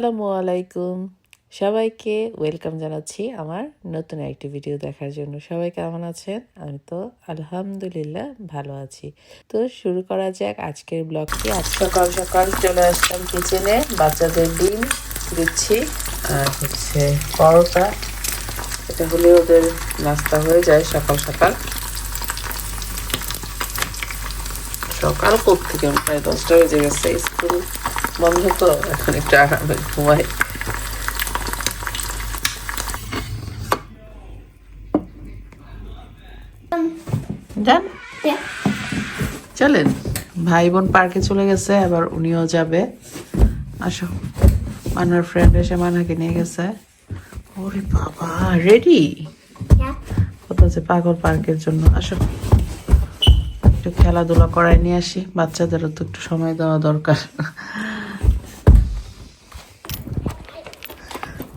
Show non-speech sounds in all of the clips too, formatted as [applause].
আসসালামু আলাইকুম। সবাইকে ওয়েলকাম জানাচ্ছি আমার নতুন একটি ভিডিও দেখার জন্য। সবাই কেমন আছেন? আমি তো আলহামদুলিল্লাহ ভালো আছি। তো শুরু করা যাক আজকের ব্লগটি। আজ সকাল সকাল চলে আসলাম কিচেনে বাচ্চাদের ডিম দিচ্ছি। আর হচ্ছে পরোটা। এটা হলে ওদের নাস্তা হয়ে যায় সকাল সকাল। সকাল থেকে প্রায় দশটা বেজে গেছে স্কুল। বন্ধ তো এখন একটু আরামে ঘুমাই। যান? চলেন। ভাই বোন পার্কে চলে গেছে আবার উনিও যাবে। আসো। মানার ফ্রেন্ড এসে মানাকে নিয়ে গেছে। ওরে বাবা রেডি. কোথাও যে পাগল পার্কের জন্য? আসো। একটু খেলাধুলা করাই নিয়ে আসি। বাচ্চাদেরও তো একটু সময় দেওয়া দরকার।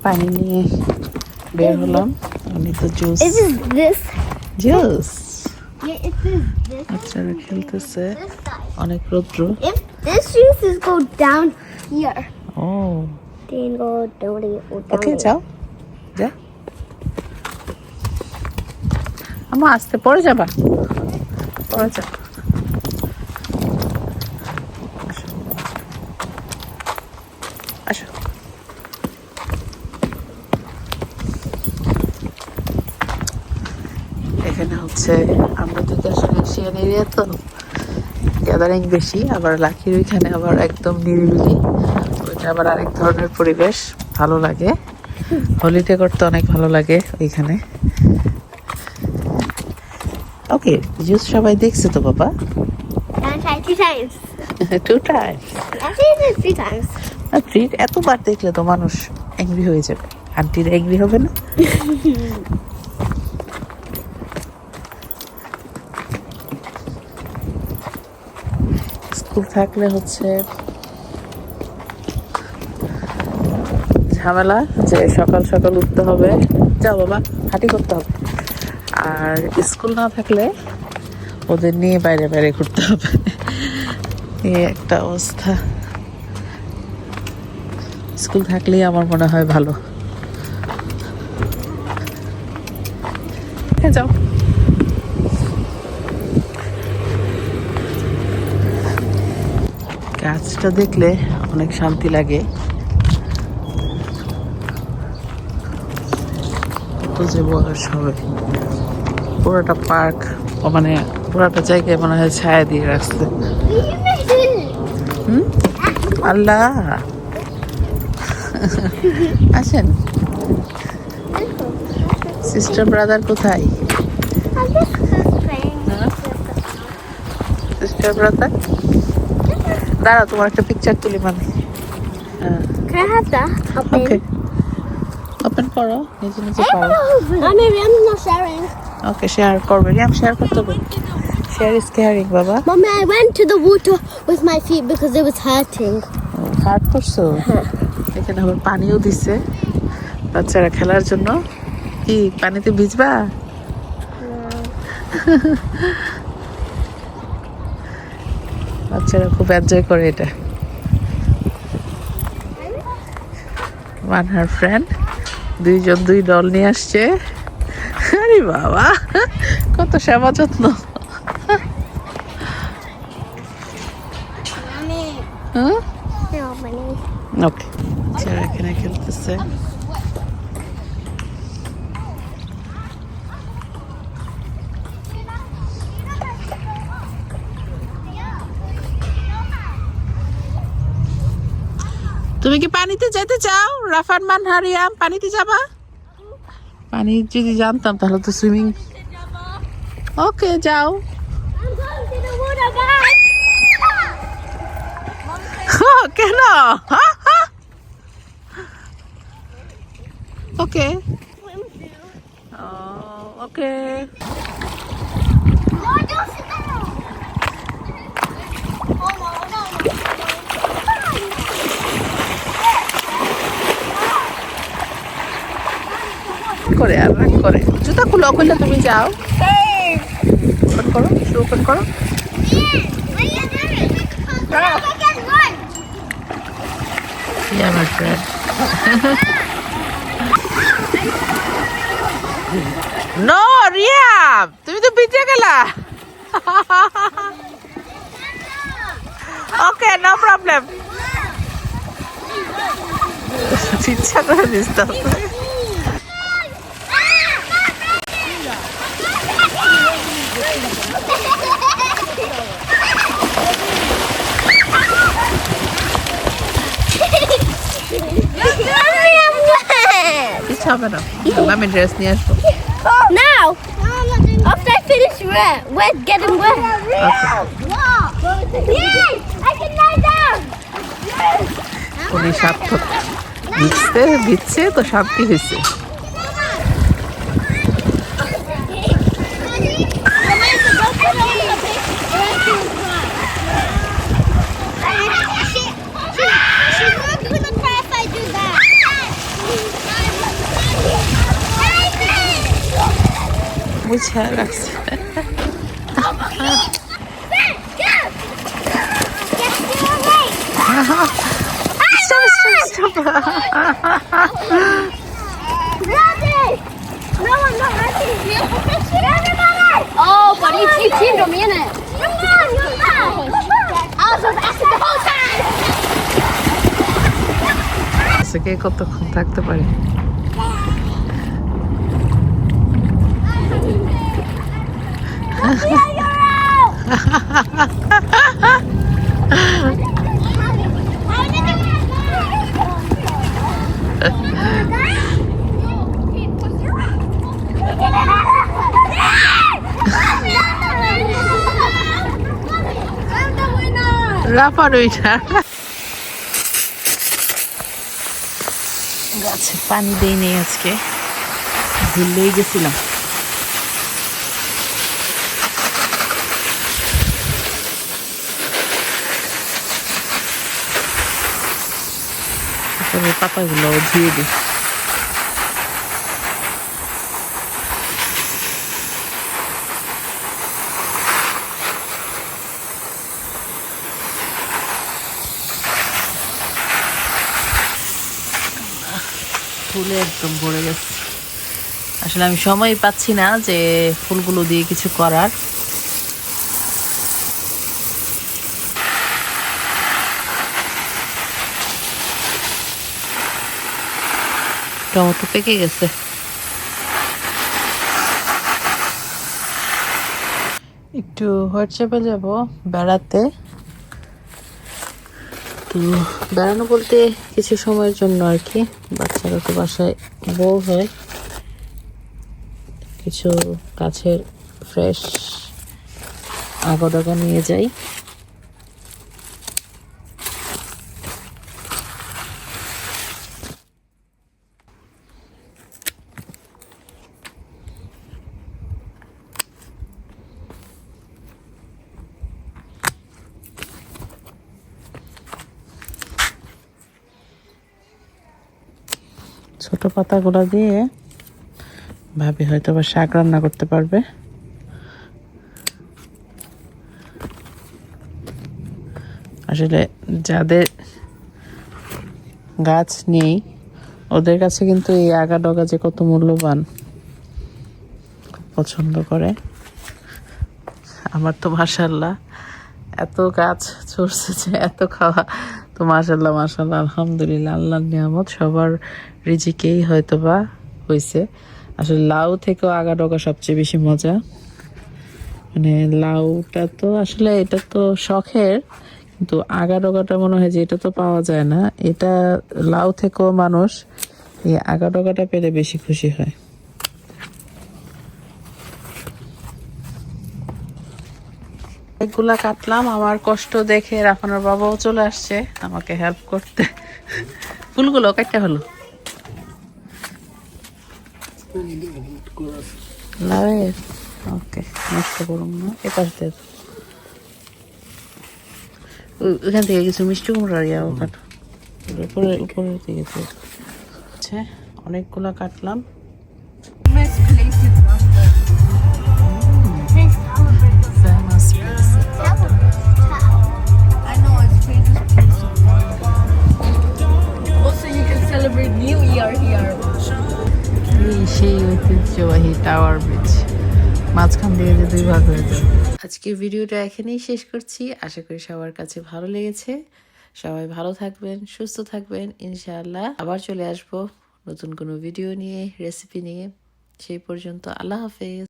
পানি নিয়ে বের হলাম উনি তো জুস. জুস. বাচ্চারা খেলতেছে. অনেক রৌদ্র ও ওকে. যাও যা আমা আসতে পড়ে যাবা পড়ে যা আসো। আসো এখানে হচ্ছে আমরা তো আসলে এশিয়ান এরিয়া তো গ্যাদারিং বেশি আবার লাকির ওইখানে আবার একদম নিরিবিলি। ওইটা আবার আরেক ধরনের পরিবেশ ভালো লাগে। হলিডে করতে অনেক ভালো লাগে ওইখানে। ওকে জুস সবাই দেখছে তো বাবা? Two time Actually, it is three times. [laughs] Treat এতবার দেখলে তো মানুষ অ্যাংরি হয়ে যাবে। আন্টির অ্যাংরি হবে না? [laughs] স্কুল থাকলে হচ্ছে ঝামেলা যে সকাল সকাল উঠতে হবে। যাও বাবা, হাঁটি করতে হবে। আর স্কুল না থাকলে ওদের নিয়ে বাইরে বাইরে ঘুরতে হবে। এই একটা অবস্থা। স্কুল থাকলেই আমার মনে হয় ভালো। হ্যাঁ যাও। গাছটা দেখলে অনেক শান্তি লাগে। কত যে বয়স হবে। পুরোটা পার্ক মানে পুরোটা জায়গায় মনে হয় ছায়া দিয়ে রাখছে। হুম? আল্লাহ! আছেন সিস্টার ব্রাদার কোথায়. সিস্টার ব্রাদার দাঁড়া তোমার একটা পিকচার তুলি মানে. ওকে ওপেন করো নিজে নিজে sharing. ওকে শেয়ার করবে। রিয়াম শেয়ার করতে হবে। শেয়ার ইজ কেয়ারিং বাবা। Mommy, I went to the water with my feet because it was hurting. Hurt করছ? এখানে আবার পানিও দিছে। বাচ্চারা খেলার জন্য। কি পানিতে ভিজবা? [laughs] বাচ্চারা খুব এনজয় করে এটা। ওয়ান হার ফ্রেন্ড দুইজন দুই দল নিয়ে আসছে। আরে বাবা কত সেবা যত্ন. ওকে বাচ্চারা এখানে খেলতেছে। তুমি কি পানিতে যেতে চাও? রাফান মান হারিয়াম পানিতে যাবা? পানি যদি জানতাম তাহলে তো সুইমিং ওকে যাও। I'm going to the water, guys. কেন ওকে ওকে করে, আর রাগ করে। জুতা খুলো খুলে তুমি যাও। ওপেন করো শু ওপেন করো। তুমি তো বিচে গেলা ওকে নো প্রবলেম ইচ্ছা করে দিস হবে না আমি ড্রেস নিয়ে আসবো Now, after I finish wet, wet getting wet. Yay! I can lie down. উনি সার্থক ভিজতে ভিজছে তো শান্তি হয়েছে বুঝে রাখছে Stop, stop, stop. Oh, buddy, you teamed me in it. I was asking the whole time. আজকে কতক্ষণ থাকতে পারি রাফারই না গাছে পানি দেই নেই আজকে ভুললেই গেছিলাম তারপরে পাতাগুলো ধুয়ে দিই ফুলে একদম ভরে গেছে। আসলে আমি সময় পাচ্ছি না যে ফুলগুলো দিয়ে কিছু করার। টমেটো পেকে গেছে একটু হোয়াটসঅ্যাপে যাব বেড়াতে তো বেড়ানো বলতে কিছু সময়ের জন্য আর কি বাচ্চারা তো বাসায় বউ হয় কিছু গাছের ফ্রেশ আগডাগা নিয়ে যাই ছোট পাতাগুলো দিয়ে ভাবি হয়তো বা শাক রান্না করতে পারবে। আসলে যাদের গাছ নেই, ওদের কাছে কিন্তু এই আগা ডগা যে কত মূল্যবান পছন্দ করে। আমার তো মাসাল্লাহ এত গাছ ছড়ছে যে এত খাওয়া তো মাসাল্লাহ মাসাল্লাহ আলহামদুলিল্লাহ, আল্লাহর নিয়ামত, সবার রিজিকেই হয়তো বা হয়েছে আসলে লাউ থেকেও আগা ডগা সবচেয়ে বেশি মজা। মানে লাউটা তো আসলে এটা তো শখের, কিন্তু আগা ডগাটা মনে হয় যে এটা তো পাওয়া যায় না। এটা লাউ থেকেও মানুষ এই আগা ডগাটা পেলে বেশি খুশি হয়। অনেকগুলা কাটলাম, আমার কষ্ট দেখে রাফানোর বাবাও চলে আসছে, আমাকে হেল্প করতে ফুলগুলো কাটতে হলো লাভের ওকে করুন না, এপাশ দিয়ে দাও। থেকে কিছু মিষ্টি কুমড়া ইয়াও কাটো উপরে উপরের দিকে। আচ্ছা অনেকগুলা কাটলাম সেই ঐতিহ্যবাহী টাওয়ার ব্রিজ মাঝখান দিয়ে যে দুই ভাগ হয়ে যায়। আজকে ভিডিওটা এখানেই শেষ করছি। আশা করি সবার কাছে ভালো লেগেছে। সবাই ভালো থাকবেন, সুস্থ থাকবেন, ইনশাআল্লাহ। আবার চলে আসব নতুন কোনো ভিডিও নিয়ে রেসিপি নিয়ে। সেই পর্যন্ত আল্লাহ হাফেজ।